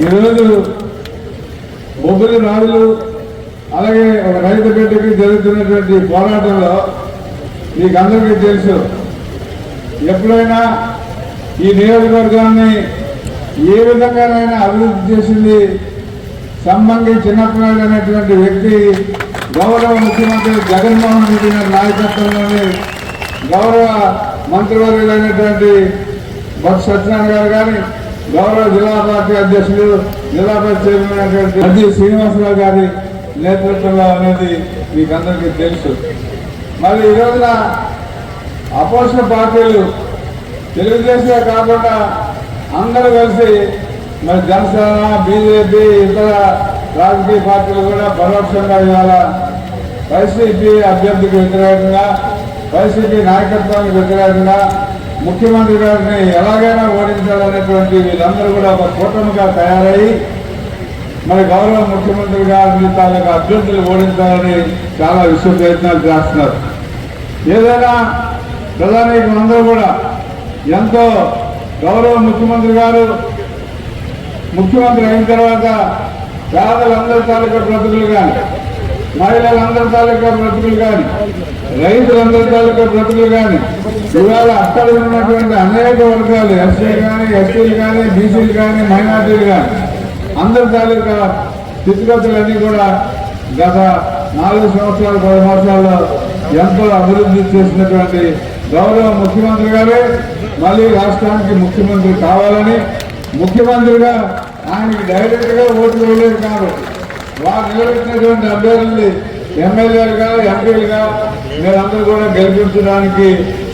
ఈరోజు బొబ్బిలి నాడులు అలాగే ఒక రైతు బిడ్డకి జరుగుతున్నటువంటి పోరాటంలో మీకు అందరికీ తెలుసు ఎప్పుడైనా ఈ నియోజకవర్గాన్ని ఏ విధంగానైనా అభివృద్ధి చేసింది సంబంధి చిన్నపిల్లలు అనేటువంటి వ్యక్తి గౌరవ ముఖ్యమంత్రి జగన్మోహన్ రెడ్డి గారి నాయకత్వంలోని గౌరవ మంత్రివర్యులైనటువంటి బొత్స సత్యనారాయణ గారు కానీ గౌరవ జిల్లా పార్టీ అధ్యక్షులు జిల్లా పరిషత్ చైర్మన్ అజీ శ్రీనివాసరావు గారి నేతృత్వంలో అనేది మీకు అందరికీ తెలుసు. మరి ఈ రోజున అపోజిషన్ పార్టీలు తెలుగుదేశమే కాకుండా అందరూ కలిసి మరి జనసేన బీజేపీ ఇతర రాజకీయ పార్టీలు కూడా పరోక్షంగా ఇవాళ వైసీపీ అభ్యర్థికి వ్యతిరేకంగా వైసీపీ నాయకత్వానికి వ్యతిరేకంగా ముఖ్యమంత్రి గారిని ఎలాగైనా ఓడించాలనేటువంటి వీళ్ళందరూ కూడా ఒక కూటమిగా తయారయ్యి మరి గౌరవ ముఖ్యమంత్రి గారిని తాలూకా అభ్యర్థులు ఓడించాలని చాలా విశ్వ ప్రయత్నాలు చేస్తున్నారు. ఏదైనా ప్రజానీకులందరూ కూడా ఎంతో గౌరవ ముఖ్యమంత్రి గారు ముఖ్యమంత్రి అయిన తర్వాత పేదలందరి తాలూకా బ్రతుకులు కానీ మహిళలందరి తాలూకా బ్రతుకులు కానీ రైతులందరి తాలూకా బ్రతుకులు కానీ ఇవాళ అక్కడ ఉన్నటువంటి అనేక వర్గాలు ఎస్సీ కానీ ఎస్టీలు కానీ బీసీలు కానీ మైనార్టీలు కానీ అందరి తాలూకా స్థితిగతులన్నీ కూడా గత నాలుగు సంవత్సరాలు పది సంవత్సరాల్లో ఎంతో అభివృద్ధి చేసినటువంటి గౌరవ ముఖ్యమంత్రి గారే మళ్ళీ రాష్ట్రానికి ముఖ్యమంత్రి కావాలని ముఖ్యమంత్రిగా ఆయనకి డైరెక్ట్గా ఓటు వేయలేదు కాదు. వారు నిలబెట్టినటువంటి అభ్యర్థుల్ని ఎమ్మెల్యేలుగా ఎంపీలుగా మీరందరూ కూడా గెలిపించడానికి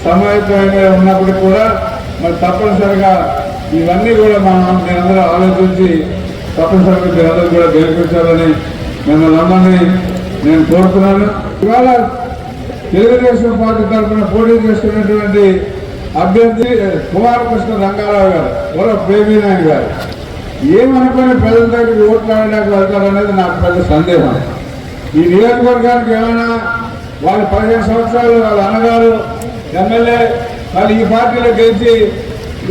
సమాయత్తమైన ఉన్నప్పటికీ కూడా మరి తప్పనిసరిగా ఇవన్నీ కూడా మనం మీరందరూ ఆలోచించి తప్పనిసరిగా మీరందరూ కూడా గెలిపించాలని మిమ్మల్ని అందరినీ నేను కోరుతున్నాను. ఇవాళ తెలుగుదేశం పార్టీ తరఫున పోటీ చేస్తున్నటువంటి అభ్యర్థి కుమారకృష్ణ రంగారావు గారు ఎవరో ప్రేమీనాయన గారు. ఏమనుకుని ప్రజల దగ్గరికి ఓట్లు ఆడడానికి వెళ్తారు అనేది నాకు పెద్ద సందేహం. ఈ నియోజకవర్గానికి ఏమైనా వాళ్ళు పదిహేను సంవత్సరాలు వాళ్ళ అన్నగారు ఎమ్మెల్యే వాళ్ళు ఈ పార్టీలో గెలిచి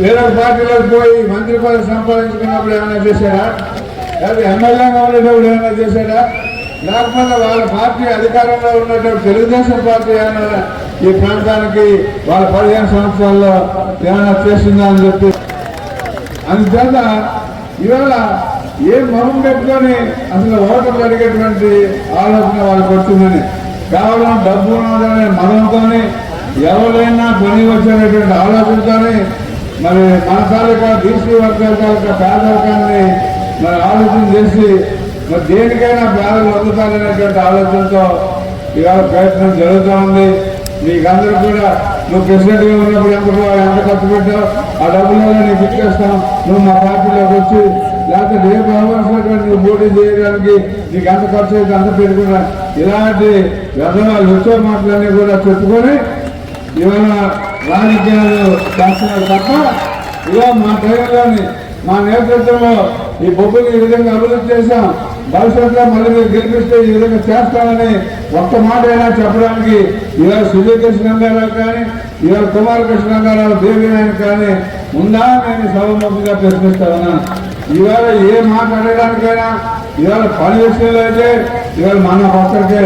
వేరొక పార్టీలోకి పోయి మంత్రి పదవి సంపాదించుకున్నప్పుడు ఏమైనా చేశారా? లేదా ఎమ్మెల్యేగా ఉండేటప్పుడు ఏమైనా చేశారా? లేకపోతే వాళ్ళ పార్టీ అధికారంలో ఉన్నటువంటి తెలుగుదేశం పార్టీ ఏమైనా ఈ ప్రాంతానికి వాళ్ళ పదిహేను సంవత్సరాల్లో ఏమైనా చేసిందా అని చెప్పి. అందుచేత ఇవాళ ఏ మొహం పెట్టుకొని అసలు ఓటర్లు అడిగేటువంటి ఆలోచన వాళ్ళకి వచ్చిందని కేవలం డబ్బు ఉన్నదనే మనంతోనే ఎవరైనా పని వచ్చేటటువంటి ఆలోచనతోనే మరి మన తాలూకా బీసీ వర్గాల తాలూకా పేదరికాన్ని మరి ఆలోచన చేసి మరి దేనికైనా పేదలు అందుతారనేటువంటి ఆలోచనతో ఇవాళ ప్రయత్నం జరుగుతూ ఉంది మీకు కూడా నువ్వు ప్రెసిడెంట్గా ఉన్నప్పుడు ఎంత ఎంత ఖర్చు పెట్టావు? ఆ డబ్బులు నీకు ఇచ్చేస్తాం. నువ్వు మా పార్టీలోకి వచ్చి లేకపోతే రేపు అవ్వాల్సినటువంటి నువ్వు పోటీ చేయడానికి నీకు ఎంత ఖర్చు అయితే అంత పెట్టుకున్నా. ఇలాంటి వ్యవహారాలు వచ్చే మాటలన్నీ కూడా చెప్పుకొని ఇవాళ రాజకీయాలు చేస్తున్నారు తప్ప ఇలా మా టైంలోని మా నేతృత్వంలో ఈ బొబ్బులు ఈ విధంగా అభివృద్ధి చేశాం. భవిష్యత్తులో మళ్ళీ మీరు గెలిపిస్తే ఈ విధంగా చేస్తానని ఒక్క మాట అయినా చెప్పడానికి ఇవాళ సుజయకృష్ణ గారు కానీ ఇవాళ కుమారకృష్ణ గారు దేవి నాయన కానీ ఉందా నేను సభముఖంగా ప్రశ్నిస్తా ఇవాళ ఏ మాట అడగడానికైనా ఇవాళ పని విషయంలో అయితే ఇవాళ మన ఒక్కరికే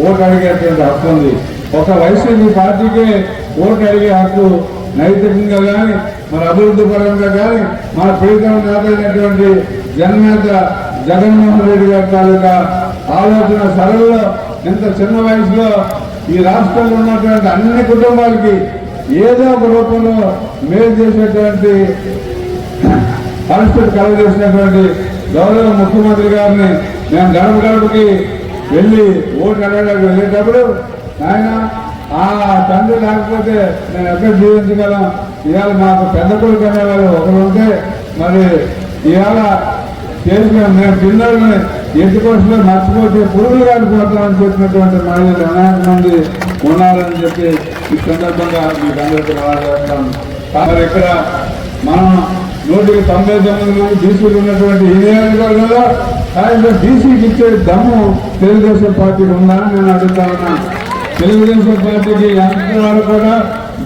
ఓటు అడిగేటువంటి హక్కు ఉంది. ఒక వైసీపీ పార్టీకే ఓటు అడిగే హక్కు నైతికంగా కానీ మన అభివృద్ధి పరంగా కానీ మన ప్రీతం నేత అయినటువంటి జననేత జగన్మోహన్ రెడ్డి గారి తాలూకా ఆలోచన సరళలో ఇంత చిన్న వయసులో ఈ రాష్ట్రంలో ఉన్నటువంటి అన్ని కుటుంబాలకి ఏదో ఒక రూపంలో మేలు చేసేటువంటి పరిస్థితి కలగజేసినటువంటి గౌరవ ముఖ్యమంత్రి గారిని మేము గడప గడపకి వెళ్ళి ఓటు అడగడానికి వెళ్ళేటప్పుడు ఆయన ఆ తండ్రి లేకపోతే నేను ఎక్కడ జీవించగలం ఇవాళ మాకు పెద్ద కొడుకు అనేవాళ్ళు ఒకరు ఉంటే మరి ఇవాళ చేసిన. మేము పిల్లల్ని కోసంలో మర్చిపోతే పురుగులు కాడిపోతామని చెప్పినటువంటి మహిళలు అనేక మంది ఉన్నారని చెప్పి ఈ సందర్భంగా మీకు అందరికీ రాజేస్తాను మరి ఇక్కడ మనం నూటికి తొంభై తొమ్మిది మంది బీసీలు ఉన్నటువంటి ఈ నియోజకవర్గంలో ఆయన బీసీకి ఇచ్చే దమ్ము తెలుగుదేశం పార్టీకి ఉందా నేను అడుగుతా తెలుగుదేశం పార్టీకి ఎంతవరకు కూడా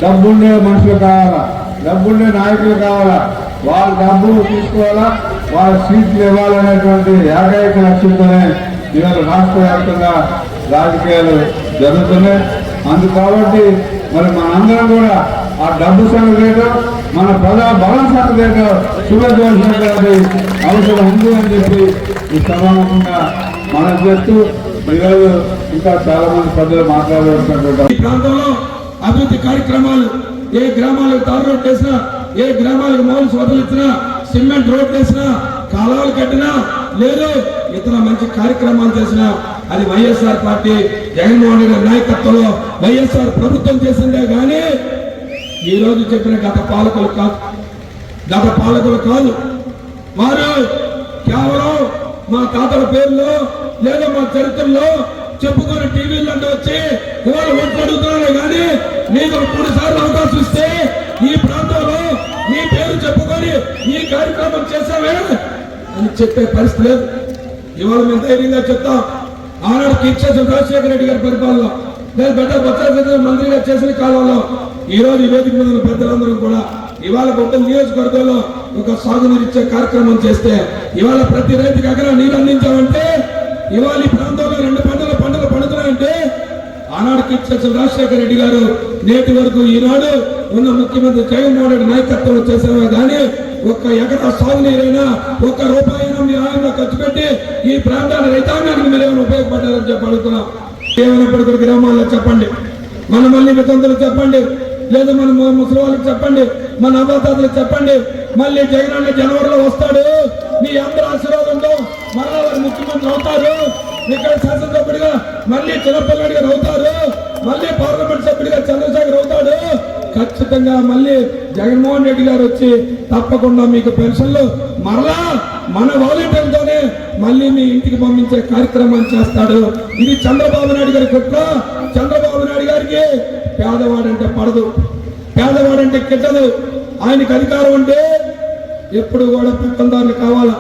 డబ్బుండే మనుషులు కావాలా? డబ్బుండే నాయకులు కావాలా? వాళ్ళ డబ్బు తీసుకోవాలా? వాళ్ళ సీట్లు ఇవ్వాలనేటువంటి ఏకైక లక్ష్యంతోనే ఇవాళ రాష్ట్ర వ్యాప్తంగా రాజకీయాలు జరుగుతున్నాయి. అందు కాబట్టి మరి మనందరం కూడా ఆ డబ్బు సంగతి మన ప్రజా బలం సంగతి ఏంటో అవసరం ఉంది అని చెప్పి ఈ సమానంగా మనం చేస్తూ ఈరోజు ఇంకా చాలా మంది ప్రజలు మాట్లాడవలసినటువంటి ఈ ప్రాంతంలో అభివృద్ధి కార్యక్రమాలు ఏ గ్రామాలకు తారు రోడ్ వేసినా ఏ గ్రామాలకు మౌలిక సోదరులు ఇచ్చినా సిమెంట్ రోడ్ వేసినా కాలువలు కట్టినా లేదు ఇతర మంచి కార్యక్రమాలు చేసినా అది వైఎస్ఆర్ పార్టీ జగన్మోహన్ రెడ్డి నాయకత్వంలో వైఎస్ఆర్ ప్రభుత్వం చేసిందే కానీ ఈ రోజు చెప్పిన గత పాలకులు కాదు గత పాలకులు కాదు. వారు కేవలం మా తాతల పేర్లో లేదా మా చరిత్రలో చెప్పుకొని టీవీలో వచ్చి ఇవాళ ఓట్లు అడుగుతున్నారు కానీ నీకు మూడు సార్లు అవకాశం ఇస్తే అని చెప్పే పరిస్థితి లేదు. ఇవాళ మేము ధైర్యంగా చెప్తాం. ఆనాడు కీర్చేసిన రాజశేఖర రెడ్డి గారి పరిపాలన నేను బిడ్డ బొత్స మంత్రిగా చేసిన కాలంలో ఈ రోజు వేదిక మీద పెద్దలందరూ కూడా ఇవాళ గొప్ప నియోజకవర్గంలో ఒక సాగునీరు ఇచ్చే కార్యక్రమం చేస్తే ఇవాళ ప్రతి రైతుకి ఎకరా నీరు అందించామంటే ఇవాళ ఈ ప్రాంతంలో రెండు పంటలు పంటలు పండుతున్నాయంటే ఆనాడు కీర్చేసిన రాజశేఖర రెడ్డి గారు నేటి వరకు ఈనాడు ఉన్న ముఖ్యమంత్రి జగన్మోహన్ రెడ్డి నాయకత్వంలో చేసేవే కానీ ఒక్క ఎకరా సాగునీరైనా ఒక్క రూపాయినా మీ ఆయన ఖర్చు పెట్టి ఈ ప్రాంతాల రైతాంగానికి మీరు ఏమైనా ఉపయోగపడ్డారని చెప్పి అడుగుతున్నాం. ఏమైనప్పటికీ గ్రామాల్లో చెప్పండి. మన మళ్ళీ వితంతులకు చెప్పండి. లేదా మన ముసలి వాళ్ళకి చెప్పండి. మన అవ్వతాతలకు చెప్పండి. మళ్ళీ జగన్ అన్న జనవరిలో వస్తాడు. మీ అందరి ఆశీర్వాదంతో మరలా వారు ముఖ్యమంత్రి అవుతారు. ఇక్కడ శాసనసభ్యుడిగా మళ్ళీ చిన్నపిల్లడి అవుతారు. మళ్ళీ పార్లమెంట్ సభ్యుడిగా చంద్రశేఖర్ అవుతాడు. ఖచ్చితంగా మళ్ళీ జగన్మోహన్ రెడ్డి గారు వచ్చి తప్పకుండా మీకు పెన్షన్లు మరలా మన వాలంటీర్తోనే మళ్ళీ మీ ఇంటికి పంపించే కార్యక్రమం చేస్తాడు. ఇది చంద్రబాబు నాయుడు గారి కుట్ర. చంద్రబాబు నాయుడు గారికి పేదవాడంటే పడదు. పేదవాడంటే కిట్టదు ఆయనకి అధికారం ఉంటే ఎప్పుడు కూడా పెత్తందారులు కావాలా?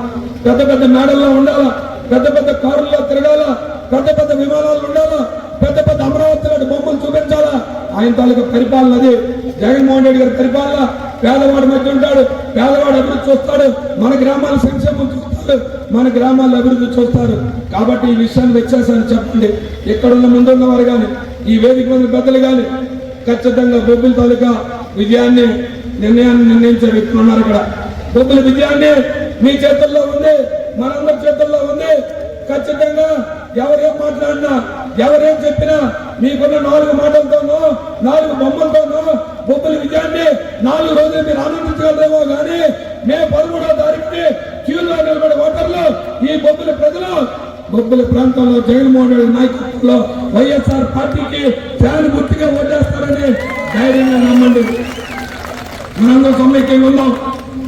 పెద్ద పెద్ద మేడల్లో ఉండాలా? పెద్ద పెద్ద కారుల్లో తిరగాలా? పెద్ద పెద్ద విమానాలు ఉండాలా? పెద్ద పెద్ద అమరావతి లాంటి బొమ్మలు చూపించాలా? ఆయన తాలూకా పరిపాలన అది. జగన్మోహన్ రెడ్డి గారి పరిపాలన పేదవాడి మధ్య ఉంటాడు. పేదవాడు అభివృద్ధి చూస్తాడు. మన గ్రామాల సంక్షేమం చూస్తాడు. మన గ్రామాల అభివృద్ధి చూస్తారు కాబట్టి ఈ విషయాన్ని వ్యత్యాసాన్ని చెప్పండి. ఎక్కడున్న ముందున్న వారు కానీ ఈ వేదిక మంది పెద్దలు కానీ ఖచ్చితంగా బొబ్బుల తాలూకా విజయాన్ని నిర్ణయాన్ని నిర్ణయించే వ్యక్తులు ఉన్నారు ఇక్కడ. బొబ్బుల విజయాన్ని మీ చేతుల్లో ఉంది. మనందరి చేతుల్లో ఉంది. ఖచ్చితంగా ఎవరేం మాట్లాడినా ఎవరేం చెప్పినా మీకున్న నాలుగు మాటలతోనో నాలుగు బొమ్మలతోనో బొబ్బుల విజయాన్ని నాలుగు రోజులు మీరు ఆనందించగలరేమో కానీ మే పదమూడవ తారీఖుని క్యూలో నిలబడే ఓటర్లు ఈ బొబ్బుల ప్రజలు బొబ్బుల ప్రాంతంలో జగన్మోహన్ రెడ్డి నాయకత్వంలో వైఎస్ఆర్ పార్టీకి ఫ్యాన్ గుర్తుగా ఓటేస్తారని ధైర్యంగా నమ్మండి. మనందరూ సమైక్యంగా ఉన్నాం.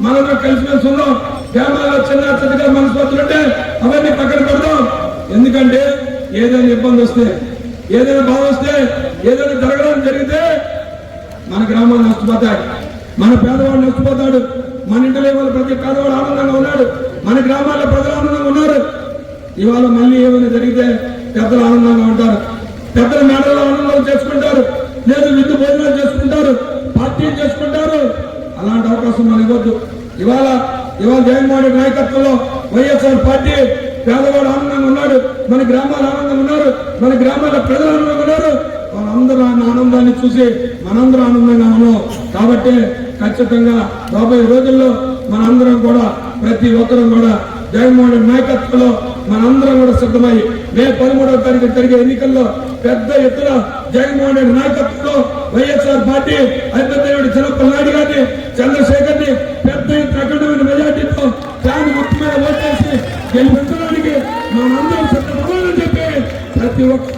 మనందరూ కలిసిమెలిసి ఉన్నాం. గ్రామాల్లో చిన్న చిన్నగా మనస్పతులు ఉంటే అవన్నీ పక్కన పెడదాం. ఎందుకంటే ఏదైనా ఇబ్బంది వస్తే ఏదైనా బాధ వస్తే ఏదైనా జరగడం జరిగితే మన గ్రామాన్ని నష్టపోతాడు. మన పేదవాడు నష్టపోతాడు. మన ఇంట్లో ఇవాళ ప్రతి పేదవాడు ఆనందంగా ఉన్నాడు. మన గ్రామాల్లో ప్రజలు ఆనందంగా ఉన్నారు. ఇవాళ మళ్ళీ ఏమైనా జరిగితే పెద్దలు ఆనందంగా ఉంటారు. పెద్దల మేడలు ఆనందాలు చేసుకుంటారు. లేదు విందు భోజనాలు చేసుకుంటారు. పార్టీలు చేసుకుంటారు. అలాంటి అవకాశం మనకి ఇవ్వద్దు. ఇవాళ ఇవాళ జగన్మోహన్ నాయకత్వంలో వైఎస్ఆర్ పార్టీ పేదవాడు ఆనందంగా ఉన్నారు. మన గ్రామాలు ఆనందంగా ఉన్నారు. మన గ్రామాల ప్రజలు ఆనందంగా ఉన్నారు. వాళ్ళందరూ ఆయన ఆనందాన్ని చూసి మనందరూ ఆనందంగా ఉన్నాం. కాబట్టి ఖచ్చితంగా రాబోయే రోజుల్లో మనందరం కూడా ప్రతి ఒక్కరం కూడా జగన్మోహన్ నాయకత్వంలో మనందరం కూడా సిద్ధమై మే పదమూడవ తారీఖు జరిగే ఎన్నికల్లో పెద్ద ఎత్తున జగన్మోహన్ రెడ్డి నాయకత్వంలో వైఎస్ఆర్ పార్టీ అధిపతి చిన్నప్ప నాయుడు గారిని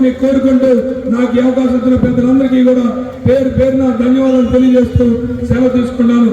ప్రతి కోరుకుంటూ నాకు ఈ అవకాశం ఇచ్చిన పెద్దలందరికీ కూడా పేరు పేరున ధన్యవాదాలు తెలియజేస్తూ సెలవు తీసుకున్నాను.